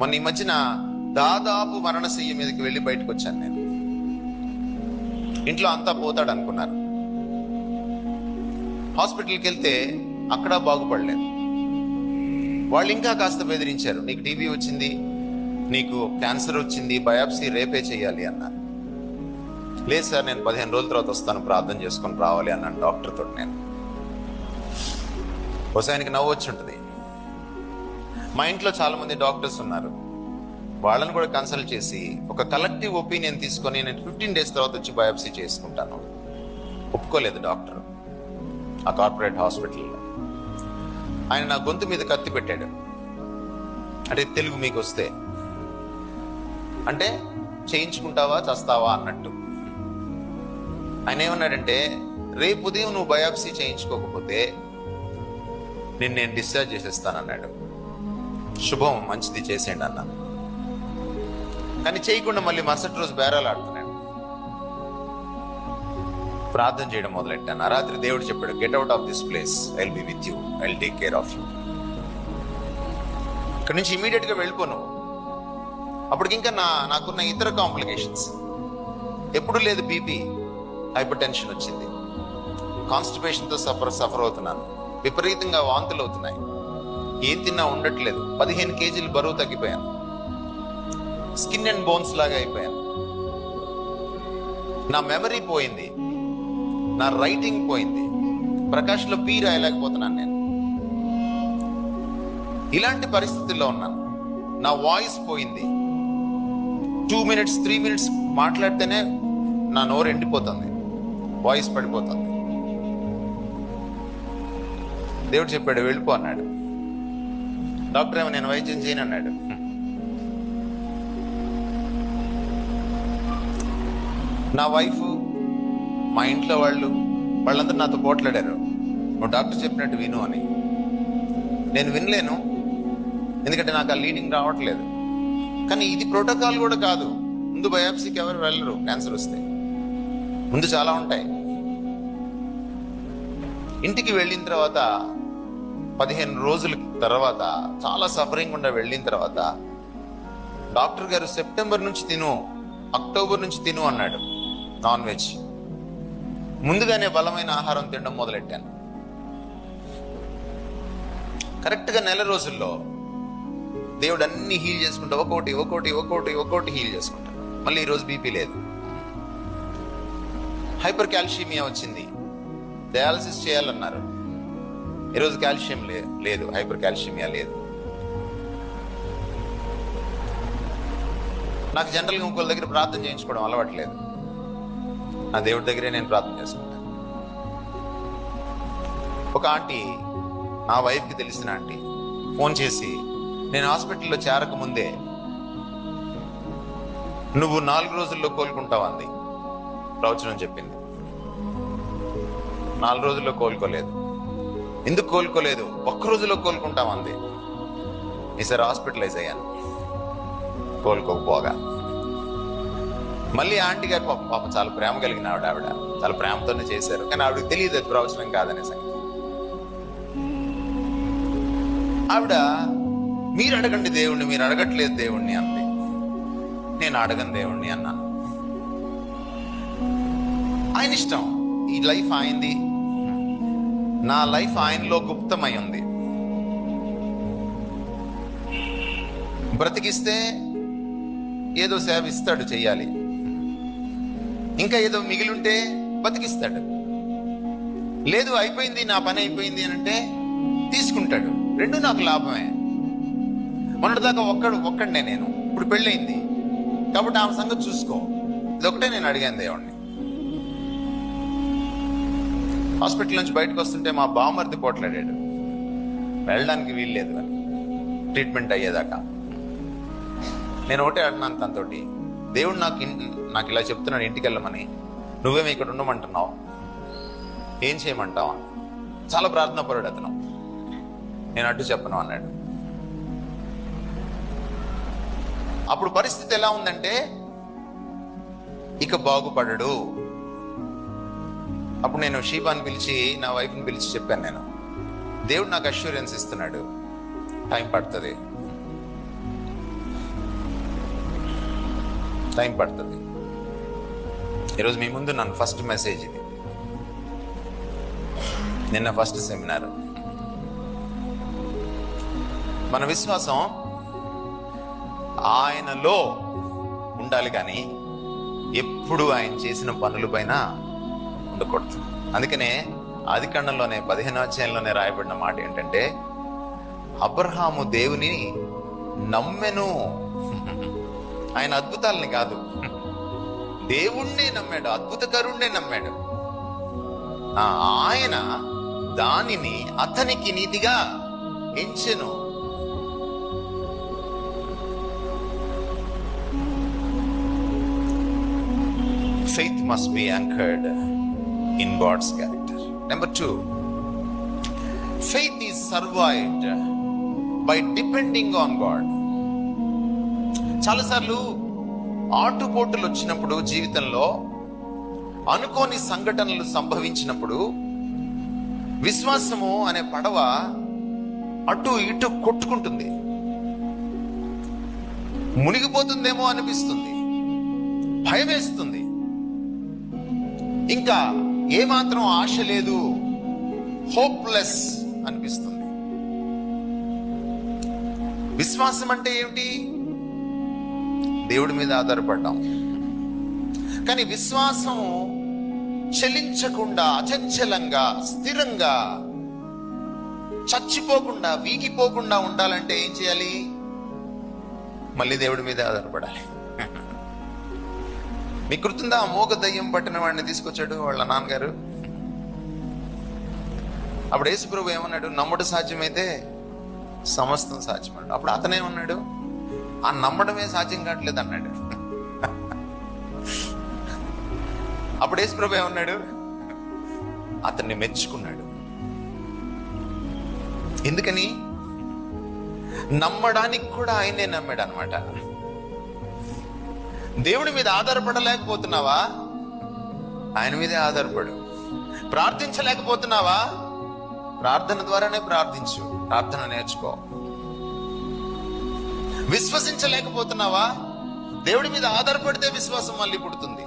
మొన్న ఈ మధ్యన దాదాపు మరణశయ్య మీదకి వెళ్ళి బయటకు వచ్చాను నేను. ఇంట్లో అంతా పోతాడు అనుకున్నారు. హాస్పిటల్కి వెళ్తే అక్కడ బాగుపడలేదు. వాళ్ళు ఇంకా కాస్త బెదిరించారు నీకు టీబీ వచ్చింది నీకు క్యాన్సర్ వచ్చింది బయాప్సీ రేపే చేయాలి అన్నారు. లేదు సార్ నేను పదిహేను రోజుల తర్వాత వస్తాను ప్రార్థన చేసుకొని రావాలి అన్నాను డాక్టర్ తోటి నేను. బహుశా ఆయనకి నవ్వు వచ్చి ఉంటుంది. మా ఇంట్లో చాలామంది డాక్టర్స్ ఉన్నారు. వాళ్ళని కూడా కన్సల్ట్ చేసి ఒక కలెక్టివ్ ఒపీనియన్ తీసుకొని నేను ఫిఫ్టీన్ డేస్ తర్వాత వచ్చి బయాప్సీ చేసుకుంటాను. ఒప్పుకోలేదు డాక్టర్. ఆ కార్పొరేట్ హాస్పిటల్లో ఆయన నా గొంతు మీద కత్తి పెట్టాడు. అంటే తెలుగు మీకు వస్తే. అంటే చేయించుకుంటావా చస్తావా అన్నట్టు. ఆయన ఏమన్నాడంటే రేపు ఉదయం నువ్వు బయాప్సీ చేయించుకోకపోతే నేను నేను డిశ్చార్జ్ చేసేస్తానన్నాడు. శుభం మంచిది చేసేయండి అన్న. కానీ చేయకుండా మళ్ళీ మరుసటి రోజు బేరాలు ఆడుతున్నాడు. ప్రార్థన చేయడం మొదలెట్టాను. ఆ రాత్రి దేవుడు చెప్పాడు get out of this place I'll be with you I'll take care of you ఇక్కడ నుంచి ఇమీడియట్గా వెళ్ళిపోను అప్పటికి ఇంకా నా నాకున్న ఇతర కాంప్లికేషన్స్ ఎప్పుడు లేదు బీపీ హైపర్ టెన్షన్ వచ్చింది కాన్స్టిపేషన్తో సఫర్ సఫర్ అవుతున్నాను. విపరీతంగా వాంతులు అవుతున్నాయి. ఏం తిన్నా ఉండట్లేదు. పదిహేను కేజీలు బరువు తగ్గిపోయాను. స్కిన్ అండ్ బోన్స్ లాగా అయిపోయాను. నా మెమరీ పోయింది. నా రైటింగ్ పోయింది. ప్రకాష్లో పీ రాయలేకపోతున్నాను నేను. ఇలాంటి పరిస్థితుల్లో ఉన్నాను. నా వాయిస్ పోయింది. టూ మినిట్స్ త్రీ మినిట్స్ మాట్లాడితేనే నా నోరు ఎండిపోతుంది. వాయిస్ పడిపోతుంది. దేవుడు చెప్పాడు వెళ్ళిపో అన్నాడు. డాక్టర్ ఏమో నేను వైద్యం చేయను అన్నాడు. నా వైఫ్ మా ఇంట్లో వాళ్ళు వాళ్ళందరూ నాతో పోట్లాడారు. నువ్వు డాక్టర్ చెప్పినట్టు విను అని. నేను వినలేను ఎందుకంటే నాకు ఆ లీడింగ్ రావట్లేదు. కానీ ఇది ప్రోటోకాల్ కూడా కాదు. ముందు బయాప్సీకి ఎవరు వెళ్ళరు క్యాన్సర్ వస్తే. ముందు చాలా ఉంటాయి. ఇంటికి వెళ్ళిన తర్వాత పదిహేను రోజుల తర్వాత చాలా సఫరింగ్ ఉండా వెళ్ళిన తర్వాత డాక్టర్ గారు సెప్టెంబర్ నుంచి తిను అక్టోబర్ నుంచి తిను అన్నాడు. Non veg. ముందుగానే బలమైన ఆహారం తినడం మొదలెట్టాను. కరెక్ట్గా నెల రోజుల్లో దేవుడు అన్ని హీల్ చేసుకుంటా ఒక్కోటి ఒక్కోటి ఒక్కోటి ఒక్కోటి హీల్ చేసుకుంటా. మళ్ళీ ఈరోజు బీపీ లేదు. హైపర్ కాల్షియమియా వచ్చింది. డయాలసిస్ చేయాలన్నారు. ఈరోజు కాల్షియం లే లేదు హైపర్ కాల్షియమియా లేదు. నాకు జనరల్గా ఇంకోళ్ళ దగ్గర ప్రార్థన చేయించుకోవడం అలవాట్లేదు. నా దేవుడి దగ్గరే నేను ప్రార్థన చేసుకుంటాను. ఒక ఆంటీ నా వైఫ్కి తెలిసిన ఆంటీ ఫోన్ చేసి నేను హాస్పిటల్లో చేరక ముందే నువ్వు నాలుగు రోజుల్లో కోలుకుంటావు? అంది. ప్రవచనం చెప్పింది. నాలుగు రోజుల్లో కోలుకోలేదు. ఎందుకు కోలుకోలేదు? ఒక్క రోజులో కోలుకుంటాం అంది. ఈసారి హాస్పిటలైజ్ అయ్యాను. కోలుకోకపోగా. మళ్ళీ ఆంటీ గారు పాప పాప చాలా ప్రేమ కలిగిన ఆవిడ ఆవిడ చాలా ప్రేమతోనే చేశారు. కానీ ఆవిడకి తెలియదు అది ప్రవచనం కాదనే సంగతి. ఆవిడ మీరు అడగండి దేవుణ్ణి మీరు అడగట్లేదు దేవుణ్ణి అంది. నేను అడగను దేవుణ్ణి అన్నాను. ఆయన ఇష్టం. ఈ లైఫ్ ఆయనది నా లైఫ్ ఆయనలో గుప్తమై ఉంది. బ్రతికిస్తే ఏదో సేవ ఇస్తాడు చేయాలి ఇంకా ఏదో మిగిలింటే బతికిస్తాడు. లేదు అయిపోయింది నా పని అయిపోయింది అని అంటే తీసుకుంటాడు. రెండు నాకు లాభమే. మొన్నటిదాకా ఒక్కడు ఒక్కడనే నేను. ఇప్పుడు పెళ్ళయింది. కాబట్టి ఆమె సంగతి చూసుకో. ఇదొకటే నేను అడిగాను దేవుణ్ణి. హాస్పిటల్ నుంచి బయటకు వస్తుంటే మా బావమరిది పోట్లాడాడు. వెళ్ళడానికి వీల్లేదు అని. ట్రీట్మెంట్ అయ్యేదాకా. నేను ఒకటే అడినాను తనతోటి. దేవుడు నాకు నాకు ఇలా చెప్తున్నాడు ఇంటికి వెళ్ళమని నువ్వేమి ఇక్కడ ఉండమంటున్నావు. ఏం చేయమంటావు? అని. చాలా ప్రార్థన పరుడు అతను. నేను అడ్డు చెప్పను అన్నాడు. అప్పుడు పరిస్థితి ఎలా ఉందంటే ఇక బాగుపడడు. అప్పుడు నేను షీబాని పిలిచి నా వైఫ్ని పిలిచి చెప్పాను నేను. దేవుడు నాకు అష్యూరెన్స్ ఇస్తున్నాడు. టైం పడుతుంది. టైం పడుతుంది. ఈరోజు మీ ముందు నన్ను ఫస్ట్ మెసేజ్ ఇది. నిన్న ఫస్ట్ సెమినార్ మన విశ్వాసం ఆయనలో ఉండాలి కానీ ఎప్పుడు ఆయన చేసిన పనుల పైన ఉండకూడదు. అందుకనే ఆదికాండంలోనే పదిహేను అధ్యాయంలోనే రాయబడిన మాట ఏంటంటే అబ్రహాము దేవుని నమ్మెను. ఆయన అద్భుతాలని కాదు. దేవుణ్ణే నమ్మాడు అద్భుతకరుణ్ణే నమ్మాడు. ఆయన దానిని అతనికి నీతిగా ఎంచెను. Faith must be anchored. In God's character number two faith is survived by depending on God చాలాసార్లు ఆటుపోటులు వచ్చినప్పుడు జీవితంలో అనుకోని సంఘటనలు సంభవించినప్పుడు విశ్వాసము అనే పడవ అటు ఇటు కొట్టుకుంటుంది. మునిగిపోతుందేమో అనిపిస్తుంది. భయం వేస్తుంది ఇంకా ఏమాత్రం ఆశ లేదు హోప్లెస్ అనిపిస్తుంది. విశ్వాసం అంటే ఏమిటి? దేవుడి మీద ఆధారపడ్డాం. కానీ విశ్వాసం చలించకుండా అచంచలంగా స్థిరంగా చచ్చిపోకుండా వీగిపోకుండా ఉండాలంటే ఏం చేయాలి? మళ్ళీ దేవుడి మీద ఆధారపడాలి. మీకు గుర్తుందా మూగ దయ్యం పట్టిన వాడిని తీసుకొచ్చాడు వాళ్ళ నాన్నగారు. అప్పుడు యేసుప్రభు ఏమన్నాడు? నమ్ముడు సాధ్యమైతే సమస్తం సాధ్యమన్నాడు అప్పుడు అతనే ఉన్నాడు ఆ నమ్మడమే సాధ్యం కావట్లేదు అన్నాడు. అప్పుడు యేసుప్రభు ఏమన్నాడు? అతన్ని మెచ్చుకున్నాడు. ఎందుకని? నమ్మడానికి కూడా ఆయనే నమ్మాడు అనమాట దేవుడి మీద ఆధారపడలేకపోతున్నావా? ఆయన మీదే ఆధారపడు. ప్రార్థించలేకపోతున్నావా? ప్రార్థన ద్వారానే ప్రార్థించు. ప్రార్థన నేర్చుకో. విశ్వసించలేకపోతున్నావా? దేవుడి మీద ఆధారపడితే విశ్వాసం మళ్ళీ పుడుతుంది.